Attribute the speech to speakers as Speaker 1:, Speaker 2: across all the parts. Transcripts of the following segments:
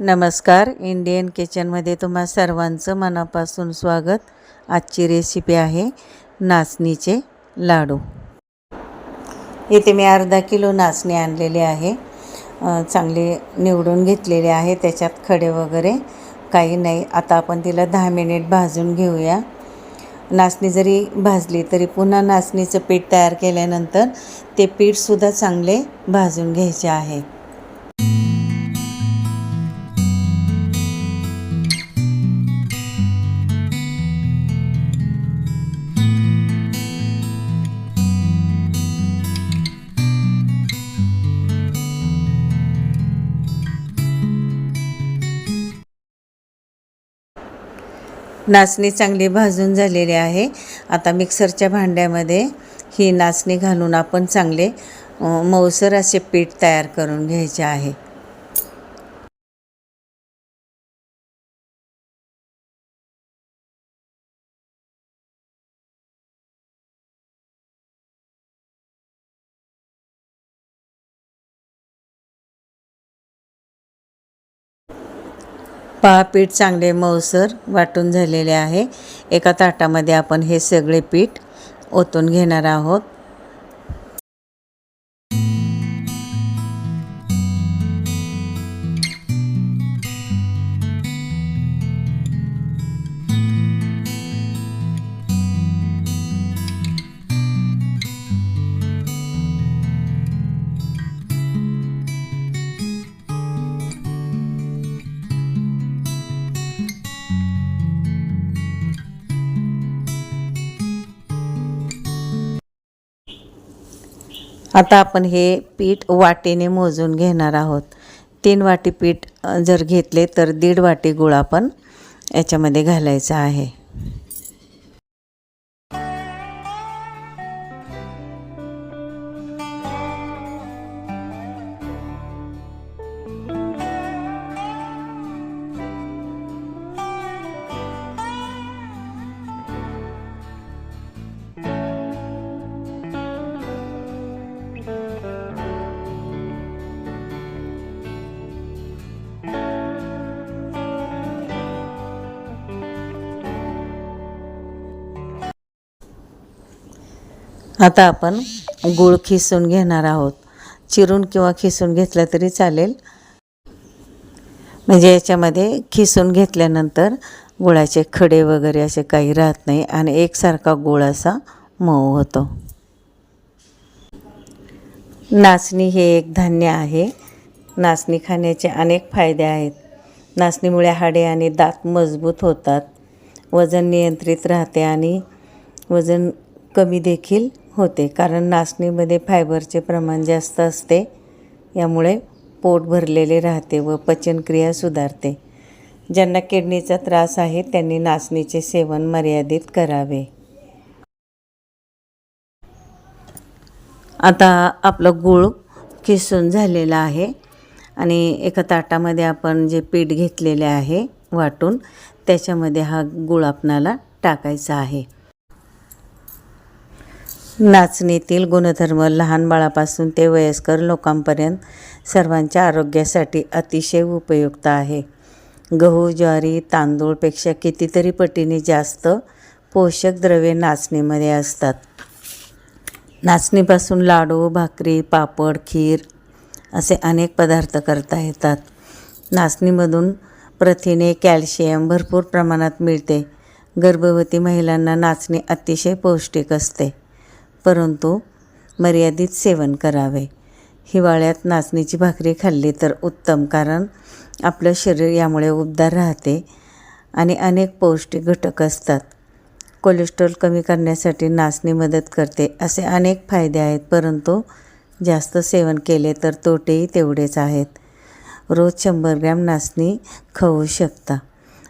Speaker 1: नमस्कार. इंडियन किचनमध्ये तुम्हा सर्वांचं मनापासून स्वागत. आजची रेसिपी आहे नाचणीचे लाडू. इथे मी अर्धा किलो नाचणी आणलेली आहे. चांगले चांगली निवडून घेतलेली आहे. त्याच्यात खडे वगैरे काही नाही. आता आपण तिला दहा मिनिट भाजून घेऊया. नाचणी जरी भाजली तरी पुन्हा नाचणीचं पीठ तयार केल्यानंतर ते पीठसुद्धा चांगले भाजून घ्यायचे आहे. नाचणी चांगली भाजून झालेली आहे. आता मिक्सरच्या भांड्यामध्ये ही नाचणी घालून आपण चांगले मऊसर असे पीठ तयार करून घ्यायचे आहे. पहा पीठ चांगले मऊसर वाटून झालेले आहे. एका ताटामध्ये आपण हे सगळे पीठ ओतून घेणार आहोत. आता आपण हे पीठ वाटीने मोजून घेणार आहोत. तीन वाटी पीठ जर घेतले तर दीड वाटी गुळ आपण याच्यामध्ये घालायचा आहे. आता आपण गूळ खिसून घेणार आहोत. चिरून किंवा खिसून घेतलं तरी चालेल. म्हणजे याच्यामध्ये खिसून घेतल्यानंतर गुळाचे खडे वगैरे असे काही राहत नाही आणि एकसारखा गुळ असा मऊ होतो. नाचणी हे एक धान्य आहे. नाचणी खाण्याचे अनेक फायदे आहेत. नाचणीमुळे हाडे आणि दात मजबूत होतात. वजन नियंत्रित राहते आणि वजन कमी देखील होते. कारण नाचणीमध्ये फायबरचे प्रमाण जास्त असते. यामुळे पोट भरलेले राहते व पचनक्रिया सुधारते. ज्यांना किडनीचा त्रास आहे त्यांनी नाचणीचे सेवन मर्यादित करावे. आता आपलं गूळ किसून झालेलं आहे आणि एका ताटामध्ये आपण जे पीठ घेतलेले आहे वाटून त्याच्यामध्ये हा गूळ आपणाला टाकायचा आहे. नाचणीतील गुणधर्म लहान बाळापासून ते वयस्कर लोकांपर्यंत सर्वांच्या आरोग्यासाठी अतिशय उपयुक्त आहे. गहू ज्वारी तांदूळपेक्षा कितीतरी पटीने जास्त पोषक द्रव्ये नाचणीमध्ये असतात. नाचणीपासून लाडू भाकरी पापड खीर असे अनेक पदार्थ करता येतात. नाचणीमधून प्रथिने कॅल्शियम भरपूर प्रमाणात मिळते. गर्भवती महिलांना नाचणी अतिशय पौष्टिक असते. परंतु मर्यादित सेवन करावे. हिवाळ्यात नाचणीची भाकरी खाल्ली तर उत्तम कारण आपलं शरीर यामुळे उबदार राहते आणि अनेक पौष्टिक घटक असतात. कोलेस्ट्रॉल कमी करण्यासाठी नाचणी मदत करते असे अनेक फायदे आहेत परंतु जास्त सेवन केले तर तोटेही तेवढेच आहेत. रोज शंभर ग्रॅम नाचणी खाऊ शकता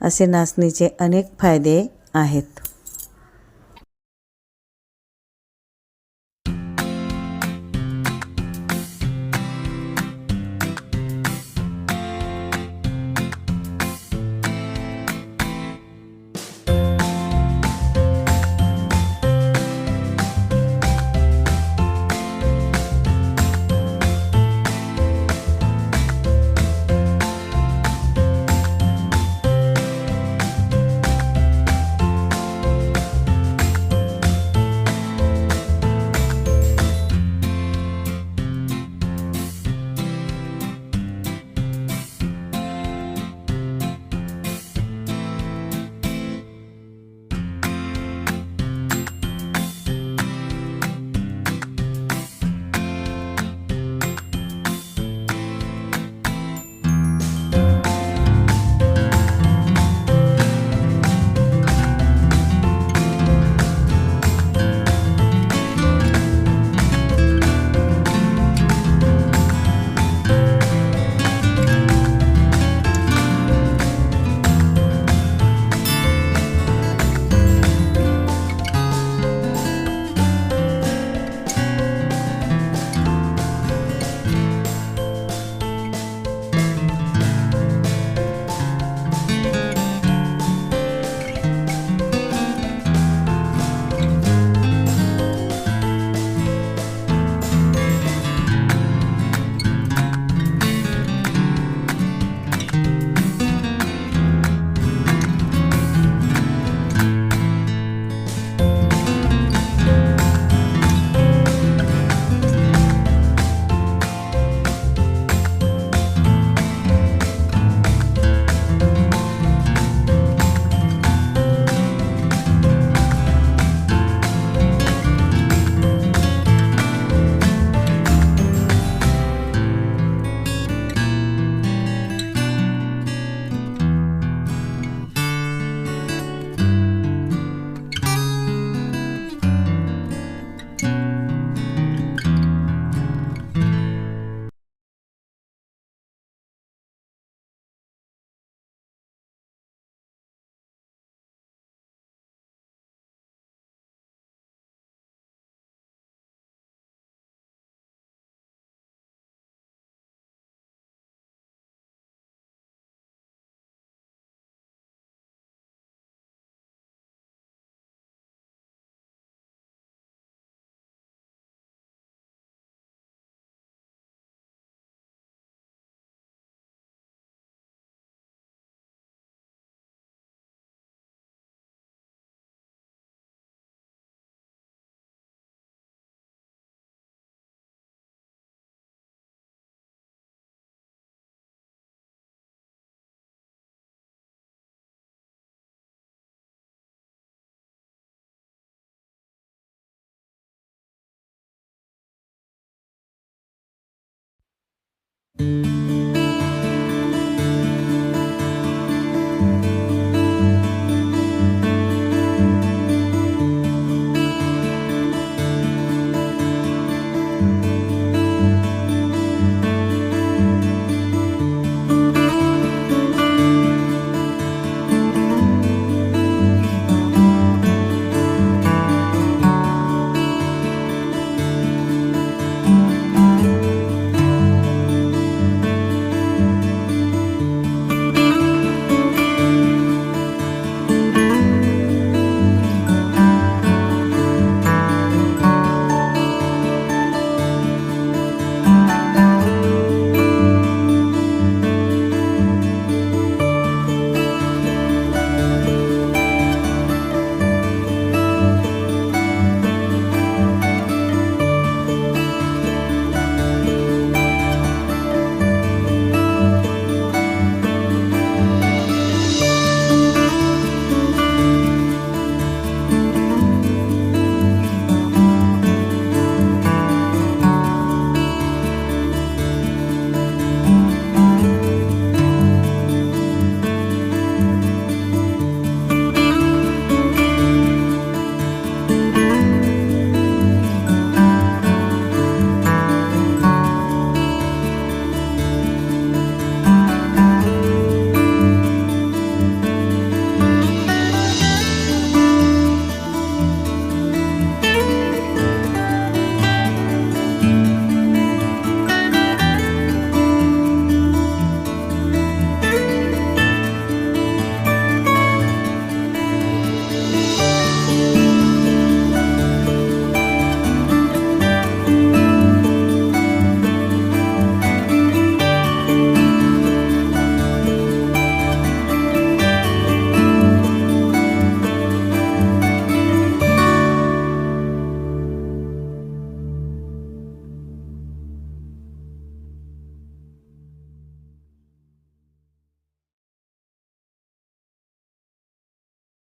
Speaker 1: असे नाचणीचे अनेक फायदे आहेत.